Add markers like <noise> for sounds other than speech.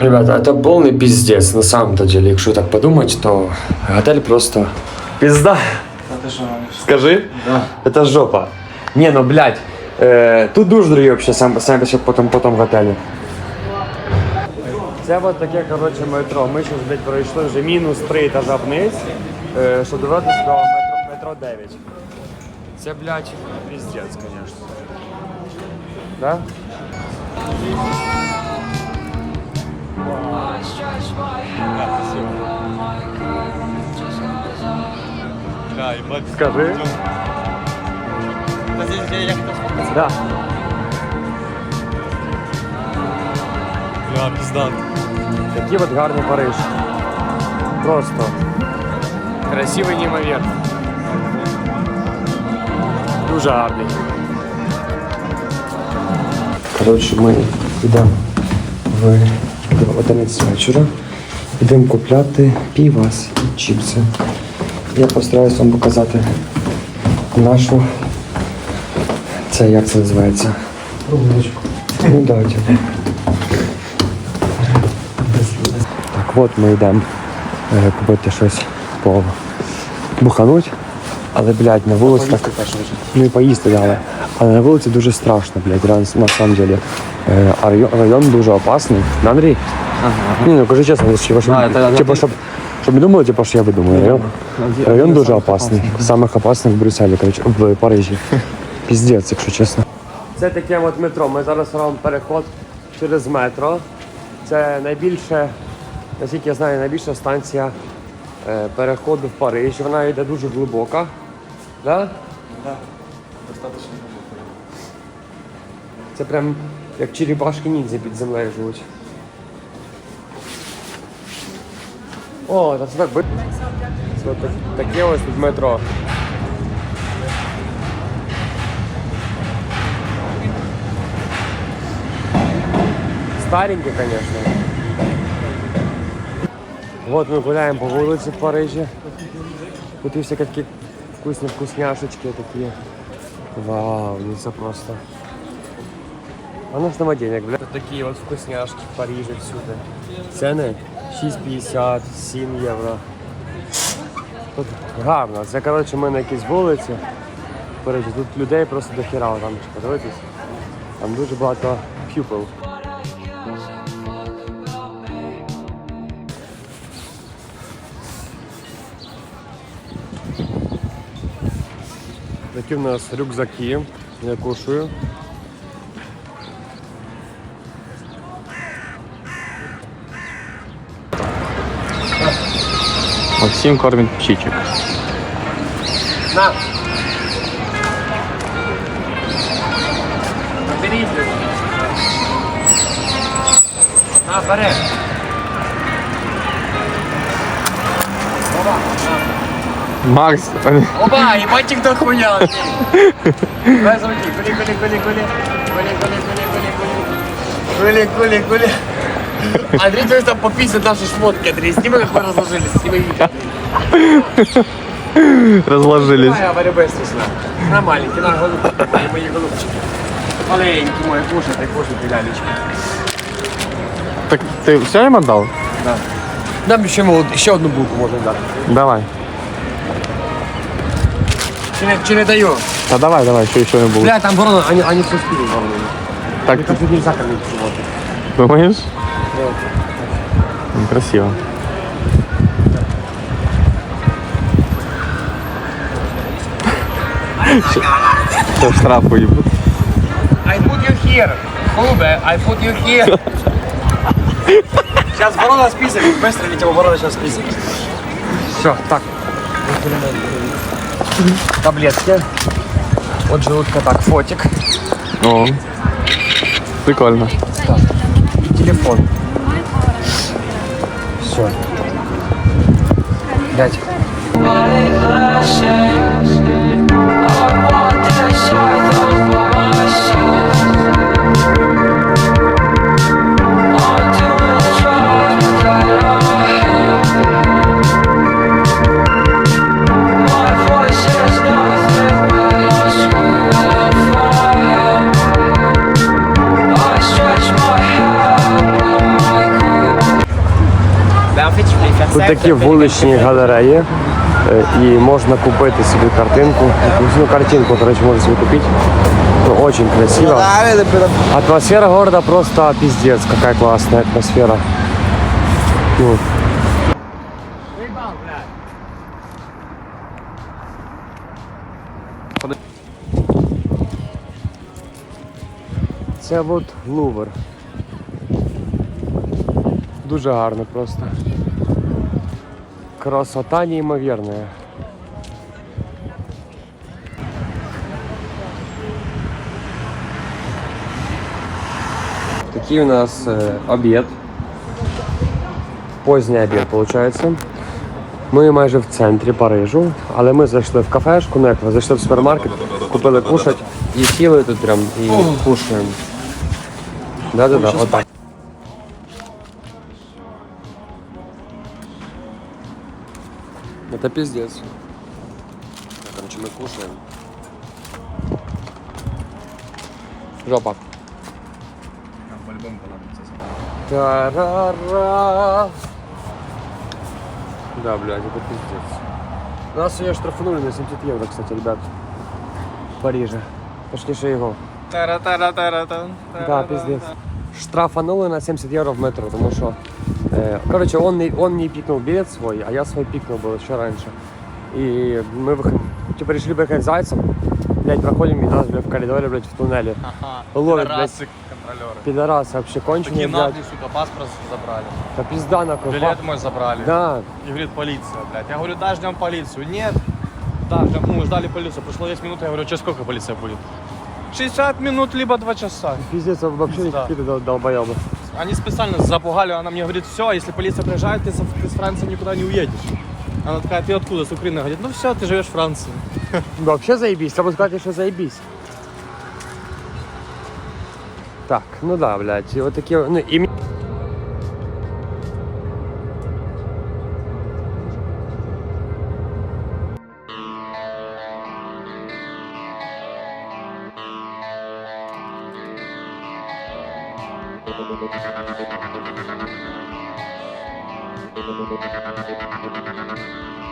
Ребята, это полный пиздец, на самом-то деле, якщо так подумать, то готель просто пизда. Скажи? Да. Это жопа. Не, ну блядь, э, тут дуже дорогі вообще сам, самі ще потом, потом в готелі. Це от таке, коротше, метро. Ми зараз, блядь, пройшли вже мінус три етажа вниз, е, щоб добратися до метро, метро 9. Це, блядь, пиздец, конечно. Да? Скажи. Это здесь, где сфоткаться? Да. Бля, пиздат. Такий от гарний Париж. Просто. Красивий неймовірно. Дуже гарний. Коротше, ми йдемо в 11 вечора. Йдемо купляти півас і чіпси. Я постараюсь вам показати нашу. Це як це називається? Рулочку. Ну да, типу. Так, от ми йдемо е, купити щось по бухануть. Але, блядь, на вулиці так. Ну і поїсти дали. Але на вулиці дуже страшно, блядь, реально, на самом деле. Е, а район, район дуже опасний. Да, Андрій? Ага. Ні, ну кажи чесно, типу, щоб, А, типу, щоб, щоб не думали, типу, що я видумаю. Район, район дуже опасний. Самих опасних в Брюсселі, коротше, в Парижі. <laughs> Піздець, якщо чесно. Це таке от метро. Ми зараз робимо переход через метро. Це найбільше, наскільки я знаю, найбільша станція переходу в Париж. Вона йде дуже глибока. Да? Достаточно. Це прям як черепашки ніндзя під землею живуть. О, та це так би. Це так, таке ось тут метро. Старенький, конечно. Вот мы гуляем по улице в Париже. Тут все какие вкусные вкусняшечки такие. Вау, ну це просто. А ну ж нема денег, бля. Тут такі от вкусняшки в Парижі всюди. Ціни 6,50, 7 євро. Тут гарно. Це коротше ми на якійсь вулиці. Парижі. Тут людей просто дохіра там подивитись. Там дуже багато пюпил. Такі в нас рюкзаки. Я кушаю. Максим кормит птичек. На! Беріть. На, бери. Макс, Опа, ебать кто хуя. Давай звуки. Кули, кули, кули, кули. Кули, кули, кули, кули, кули. Кули, кули, кули. Андрей, то есть там пописать наши шмотки, Андрей. Сними, как мы разложились. Сними видео. разложились. Я говорю быстрее. На маленький, на голубчики, мої, мої голубчики. Маленькі мої, кушайте, кушайте, лялечки. Так ты все им отдал? Нам ще, молод- ще одну булку можна дати. Давай. Чи не, чи не даю? Да давай, давай, еще еще не было. Бля, там ворона, они, они все спили вороны. Так, Мне кажется, нельзя кормить животных. думаешь? Ну, Красиво. Сейчас штраф уебут. I put you here. Голубе, I put you here. Сейчас ворона список, быстро летела ворона сейчас список. Все, так. Таблетки. От желудка так, фотик. О, прикольно. И телефон. Все. Дядь. Тут такі вуличні галереї, е, і можна купити собі картинку. Ну, картинку, короче, можно себе купить. Ну, очень красиво. Атмосфера города просто пиздец, какая классная атмосфера. Ну, Це от Лувр. Дуже гарно просто. Красота неймовірна. Такий у нас е, обід. Поздній обід, виходить. Ми майже в центрі Парижу, але ми зайшли в кафешку, ну як ви зайшли в супермаркет, купили кушать і сіли тут прям і кушаємо. Да-да-да, отак. Это пиздец. Короче, мы кушаем. Жопа. Тарара. Да, блядь, это пиздец. Нас сегодня штрафанули на 70 евро, кстати, ребят. В Париже. Точніше його. Да, пиздец. Штрафанули на 70 євро в метро, тому що. Е, короче, он не, он не пикнул билет свой, а я свой пикнул был еще раньше. И мы выходим, типа решили поехать зайцем. Блять, проходим, и нас, блядь, в коридоре, блядь, в туннеле. Ага. Ловят, Пидорасы, контролеры. Пидорасы вообще конченые, Такие блядь. наглые, сука, паспорт забрали. Да пизда нахуй. Билет мой забрали. Да, И говорит, полиция, блядь. Я говорю, да, ждем полицию. Нет. Да, ждем, ну, ждали полицию. Прошло 10 минут, я говорю, через сколько полиция будет? 60 минут, либо 2 часа. пиздец, вообще Пизда. какие-то дол- долбоебы. Они специально запугали, она мне говорит, все, если полиция приезжает, ты, с- ты с Франции никуда не уедешь. Она такая, ты откуда, с Украины? Говорит, ну все, ты живешь в Франции. <laughs> Вообще заебись, треба сказати, що заебись. Так, ну да, блядь, і от такі, ну і Thank you.